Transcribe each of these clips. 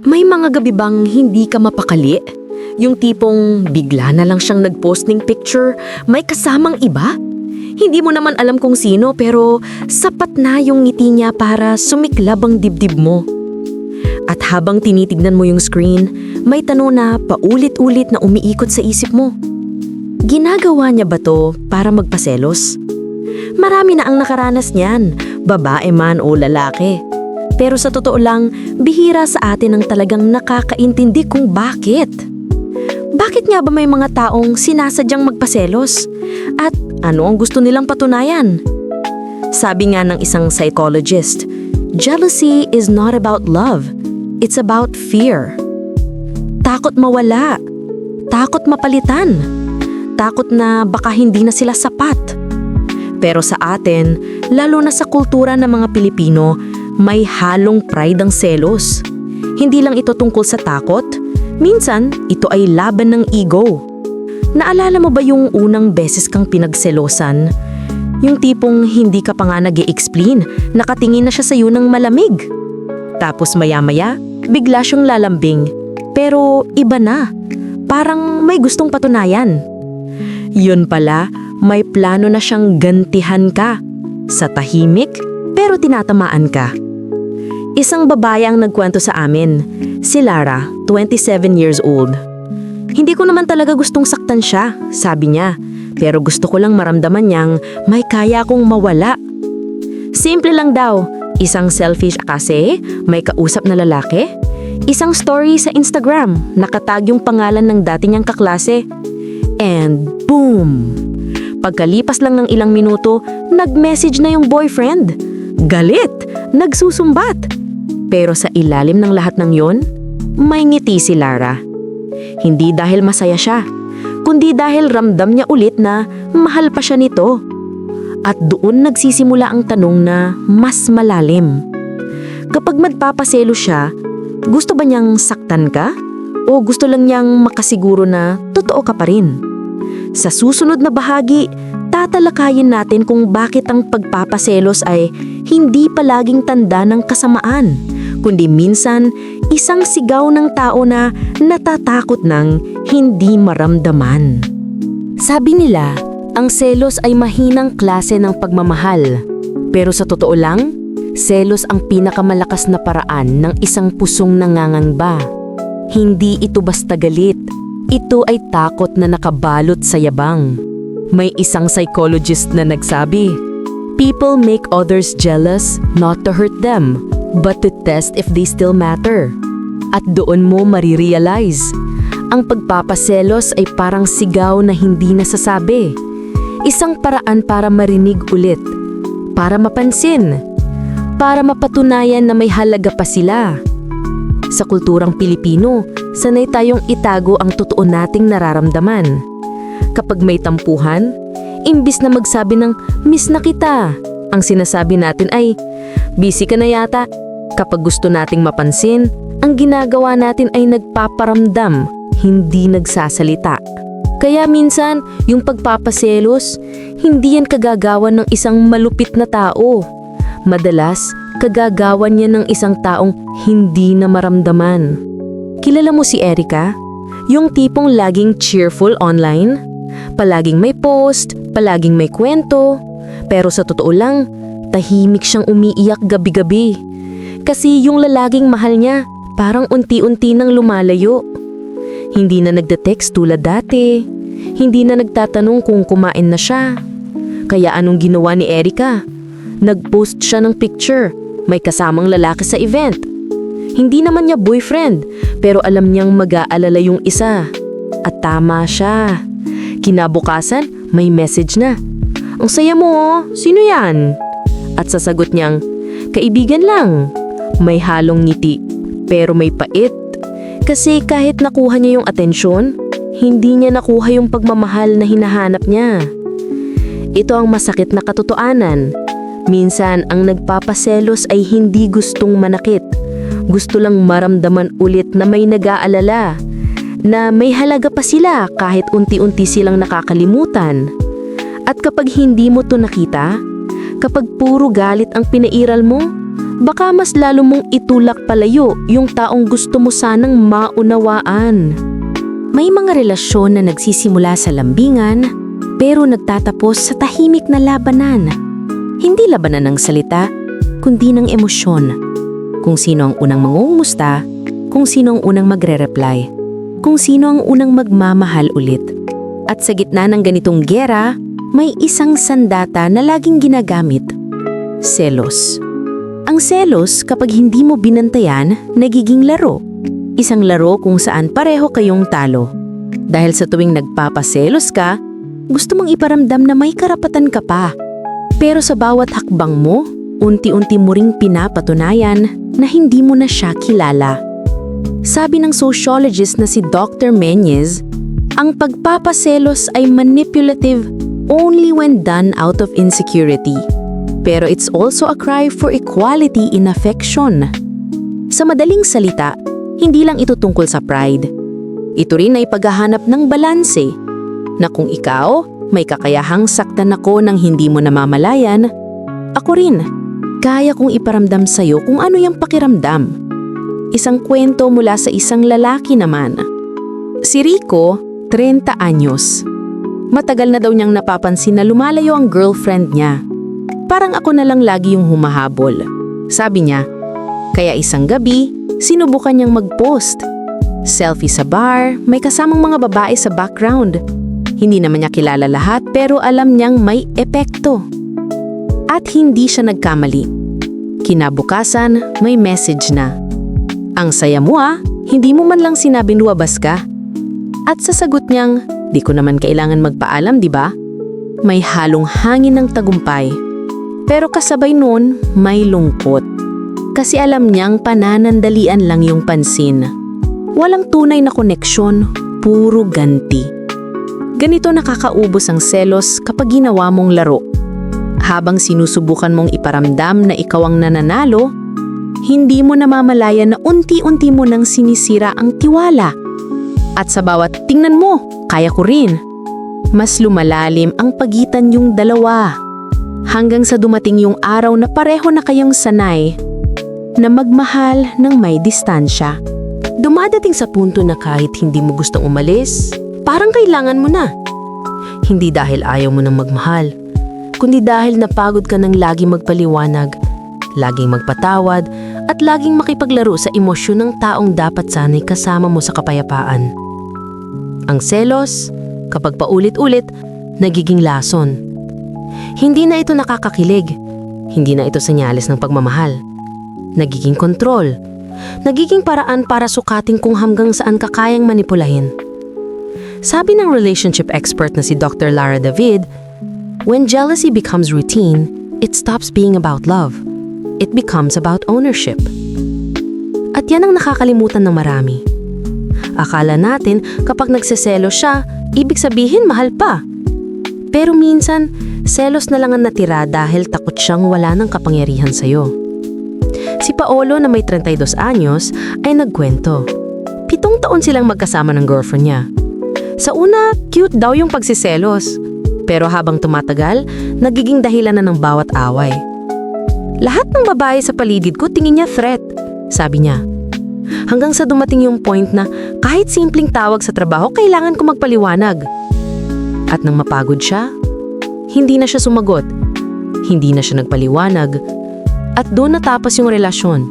May mga gabi bang hindi ka mapakali? Yung tipong bigla na lang siyang nag-post ng picture, may kasamang iba? Hindi mo naman alam kung sino pero sapat na yung ngiti niya para sumiklab ang dibdib mo. At habang tinitignan mo yung screen, may tanong na paulit-ulit na umiikot sa isip mo. Ginagawa niya ba to para magpaselos? Marami na ang nakaranas niyan, babae man o lalaki. Pero sa totoo lang, bihira sa atin ang talagang nakakaintindi kung bakit. Bakit nga ba may mga taong sinasadyang magpaselos? At ano ang gusto nilang patunayan? Sabi nga ng isang psychologist, jealousy is not about love, it's about fear. Takot mawala, takot mapalitan, takot na baka hindi na sila sapat. Pero sa atin, lalo na sa kultura ng mga Pilipino, may halong pride ang selos. Hindi lang ito tungkol sa takot, minsan ito ay laban ng ego. Naalala mo ba yung unang beses kang pinagselosan? Yung tipong hindi ka pa nga nag explain nakatingin na siya sa iyo ng malamig. Tapos maya-maya, bigla siyang lalambing. Pero iba na. Parang may gustong patunayan. Yun pala, may plano na siyang gantihan ka. Sa tahimik, pero tinatamaan ka. Isang babae ang nagkwento sa amin. Si Lara, 27 years old. Hindi ko naman talaga gustong saktan siya, sabi niya. Pero gusto ko lang maramdaman niyang may kaya akong mawala. Simple lang daw, isang selfish kasi, may kausap na lalaki, isang story sa Instagram, nakatag yung pangalan ng dati niyang kaklase. And boom! Pagkalipas lang ng ilang minuto, nag-message na yung boyfriend. Galit! Nagsusumbat! Pero sa ilalim ng lahat ng yon, may ngiti si Lara. Hindi dahil masaya siya, kundi dahil ramdam niya ulit na mahal pa siya nito. At doon nagsisimula ang tanong na mas malalim. Kapag magpapaselo siya, gusto ba niyang saktan ka? O gusto lang niyang makasiguro na totoo ka pa rin? Sa susunod na bahagi, tatalakayin natin kung bakit ang pagpapaselos ay hindi palaging tanda ng kasamaan, kundi minsan isang sigaw ng tao na natatakot ng hindi maramdaman. Sabi nila, ang selos ay mahinang klase ng pagmamahal. Pero sa totoo lang, selos ang pinakamalakas na paraan ng isang pusong nangangamba. Hindi ito basta galit. Ito ay takot na nakabalot sa yabang. May isang psychologist na nagsabi, People make others jealous not to hurt them, but to test if they still matter. At doon mo marirealize, ang pagpapaselos ay parang sigaw na hindi nasasabi. Isang paraan para marinig ulit, para mapansin, para mapatunayan na may halaga pa sila. Sa kulturang Pilipino, sanay tayong itago ang totoo nating nararamdaman. Kapag may tampuhan, imbis na magsabi ng miss na kita, ang sinasabi natin ay busy ka na yata. Kapag gusto nating mapansin, ang ginagawa natin ay nagpaparamdam, hindi nagsasalita. Kaya minsan, yung pagpapaselos, hindi yan kagagawan ng isang malupit na tao. Madalas, kagagawan niya ng isang taong hindi na maramdaman. Kilala mo si Erika? Yung tipong laging cheerful online? Palaging may post, palaging may kwento. Pero sa totoo lang, tahimik siyang umiiyak gabi-gabi. Kasi yung lalaking mahal niya, parang unti-unti nang lumalayo. Hindi na nagde-text tulad dati. Hindi na nagtatanong kung kumain na siya. Kaya anong ginawa ni Erika? Nag-post siya ng picture. May kasamang lalaki sa event. Hindi naman niya boyfriend, pero alam niyang mag-aalala yung isa. At tama siya. Kinabukasan, may message na. Ang saya mo, oh. sino yan? At sasagot niyang, kaibigan lang. May halong ngiti, pero may pait. Kasi kahit nakuha niya yung atensyon, hindi niya nakuha yung pagmamahal na hinahanap niya. Ito ang masakit na katotoanan. Minsan, ang nagpapaselos ay hindi gustong manakit. Gusto lang maramdaman ulit na may nag-aalala. Na may halaga pa sila kahit unti-unti silang nakakalimutan. At kapag hindi mo to nakita, kapag puro galit ang pinairal mo, baka mas lalo mong itulak palayo yung taong gusto mo sanang maunawaan. May mga relasyon na nagsisimula sa lambingan, pero nagtatapos sa tahimik na labanan. Hindi labanan ng salita, kundi ng emosyon. Kung sino ang unang mangungumusta, kung sino ang unang magre-reply, kung sino ang unang magmamahal ulit. At sa gitna ng ganitong gera, may isang sandata na laging ginagamit. Selos. Ang selos kapag hindi mo binantayan, nagiging laro. Isang laro kung saan pareho kayong talo. Dahil sa tuwing nagpapaselos ka, gusto mong iparamdam na may karapatan ka pa. Pero sa bawat hakbang mo, unti-unti mo ring pinapatunayan na hindi mo na siya kilala. Sabi ng sociologist na si Dr. Menyes, ang pagpapaselos ay manipulative only when done out of insecurity. Pero it's also a cry for equality in affection. Sa madaling salita, hindi lang ito tungkol sa pride. Ito rin ay paghahanap ng balanse na kung ikaw may kakayahang saktan ako ng hindi mo namamalayan, ako rin, kaya kong iparamdam sa'yo kung ano yung pakiramdam. Isang kwento mula sa isang lalaki naman. Si Rico, 30 anyos. Matagal na daw niyang napapansin na lumalayo ang girlfriend niya. Parang ako na lang lagi yung humahabol. Sabi niya, kaya isang gabi, sinubukan niyang mag-post. Selfie sa bar, may kasamang mga babae sa background. Hindi naman niya kilala lahat pero alam niyang may epekto. At hindi siya nagkamali. Kinabukasan, may message na. Ang saya mo ah, hindi mo man lang sinabing luwabas ka. At sa sagot niyang, di ko naman kailangan magpaalam, di ba? May halong hangin ng tagumpay. Pero kasabay noon, may lungkot. Kasi alam niyang pananandalian lang yung pansin. Walang tunay na koneksyon, puro ganti. Ganito nakakaubos ang selos kapag ginawa mong laro. Habang sinusubukan mong iparamdam na ikaw ang nananalo, hindi mo namamalayan na unti-unti mo nang sinisira ang tiwala. At sa bawat tingnan mo, kaya ko rin. Mas lumalalim ang pagitan yung dalawa. Hanggang sa dumating yung araw na pareho na kayong sanay na magmahal ng may distansya. Dumadating sa punto na kahit hindi mo gustong umalis, parang kailangan mo na. Hindi dahil ayaw mo nang magmahal, kundi dahil napagod ka ng laging magpaliwanag, laging magpatawad, at laging makipaglaro sa emosyon ng taong dapat sana'y kasama mo sa kapayapaan. Ang selos, kapag paulit-ulit, nagiging lason. Hindi na ito nakakakilig. Hindi na ito senyales ng pagmamahal. Nagiging kontrol. Nagiging paraan para sukatin kung hanggang saan ka kayang manipulahin. Sabi ng relationship expert na si Dr. Lara David, when jealousy becomes routine, it stops being about love. It becomes about ownership. At yan ang nakakalimutan ng marami. Akala natin kapag nagseselo siya, ibig sabihin mahal pa. Pero minsan, selos na lang ang natira dahil takot siyang wala ng kapangyarihan sa'yo. Si Paolo na may 32 anyos ay nagkwento. Pitong taon silang magkasama ng girlfriend niya. Sa una, cute daw yung pagsiselos. Pero habang tumatagal, nagiging dahilan na ng bawat away. Lahat ng babae sa paligid ko tingin niya threat, sabi niya. Hanggang sa dumating yung point na kahit simpleng tawag sa trabaho, kailangan ko magpaliwanag. At nang mapagod siya, hindi na siya sumagot. Hindi na siya nagpaliwanag. At doon natapos yung relasyon.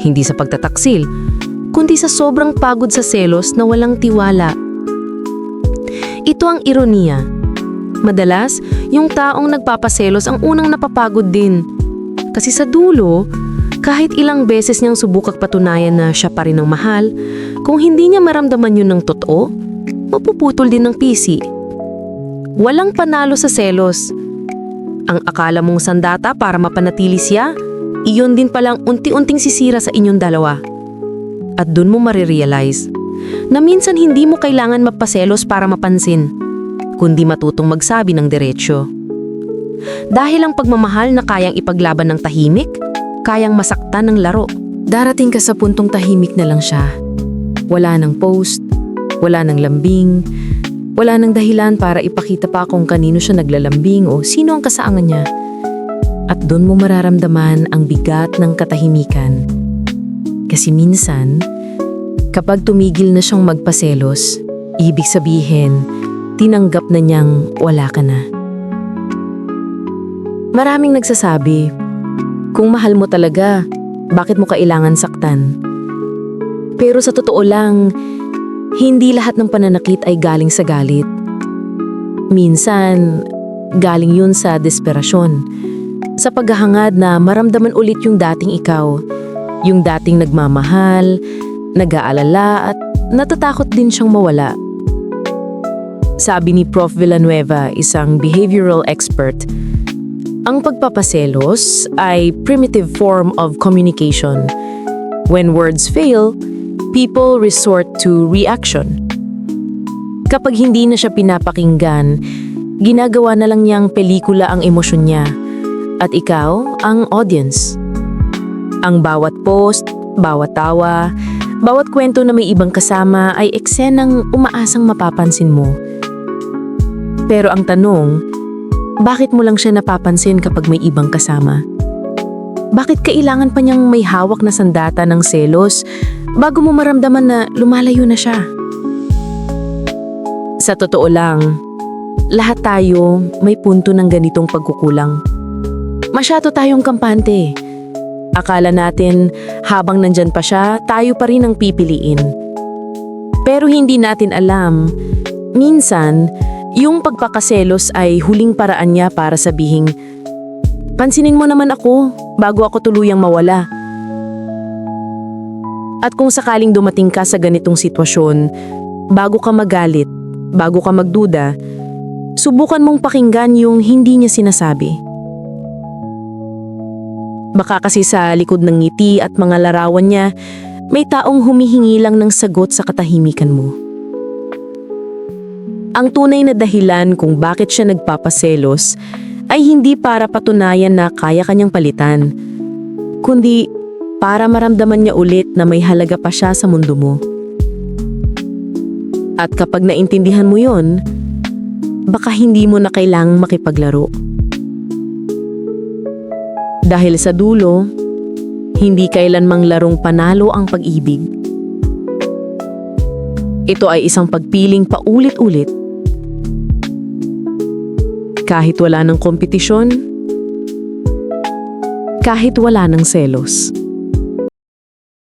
Hindi sa pagtataksil, kundi sa sobrang pagod sa selos na walang tiwala. Ito ang ironiya. Madalas, yung taong nagpapaselos ang unang napapagod din. Kasi sa dulo, kahit ilang beses niyang subukak patunayan na siya pa rin ang mahal, kung hindi niya maramdaman yun ng totoo, mapuputol din ng pisi. Walang panalo sa selos. Ang akala mong sandata para mapanatili siya, iyon din palang unti-unting sisira sa inyong dalawa. At dun mo marirealize na minsan hindi mo kailangan mapaselos para mapansin, kundi matutong magsabi ng diretsyo. Dahil ang pagmamahal na kayang ipaglaban ng tahimik, kayang masaktan ng laro. Darating ka sa puntong tahimik na lang siya. Wala ng post, wala ng lambing, wala ng dahilan para ipakita pa kung kanino siya naglalambing o sino ang kasaangan niya. At doon mo mararamdaman ang bigat ng katahimikan. Kasi minsan, kapag tumigil na siyang magpaselos, ibig sabihin, tinanggap na niyang wala ka na. Maraming nagsasabi, kung mahal mo talaga, bakit mo kailangan saktan? Pero sa totoo lang, hindi lahat ng pananakit ay galing sa galit. Minsan, galing yun sa desperasyon. Sa paghahangad na maramdaman ulit yung dating ikaw. Yung dating nagmamahal, nag-aalala at natatakot din siyang mawala. Sabi ni Prof. Villanueva, isang behavioral expert, ang pagpapaselos ay primitive form of communication. When words fail, people resort to reaction. Kapag hindi na siya pinapakinggan, ginagawa na lang niyang pelikula ang emosyon niya. At ikaw, ang audience. Ang bawat post, bawat tawa, bawat kwento na may ibang kasama ay eksenang umaasang mapapansin mo. Pero ang tanong, bakit mo lang siya napapansin kapag may ibang kasama? Bakit kailangan pa niyang may hawak na sandata ng selos bago mo maramdaman na lumalayo na siya? Sa totoo lang, lahat tayo may punto ng ganitong pagkukulang. Masyado tayong kampante. Akala natin habang nandyan pa siya, tayo pa rin ang pipiliin. Pero hindi natin alam, minsan, yung pagpakaselos ay huling paraan niya para sabihing, Pansinin mo naman ako bago ako tuluyang mawala. At kung sakaling dumating ka sa ganitong sitwasyon, bago ka magalit, bago ka magduda, subukan mong pakinggan yung hindi niya sinasabi. Baka kasi sa likod ng ngiti at mga larawan niya, may taong humihingi lang ng sagot sa katahimikan mo. Ang tunay na dahilan kung bakit siya nagpapaselos ay hindi para patunayan na kaya kanyang palitan, kundi para maramdaman niya ulit na may halaga pa siya sa mundo mo. At kapag naintindihan mo yon, baka hindi mo na kailangang makipaglaro. Dahil sa dulo, hindi kailanmang larong panalo ang pag-ibig. Ito ay isang pagpiling paulit-ulit kahit wala ng kompetisyon, kahit wala ng selos.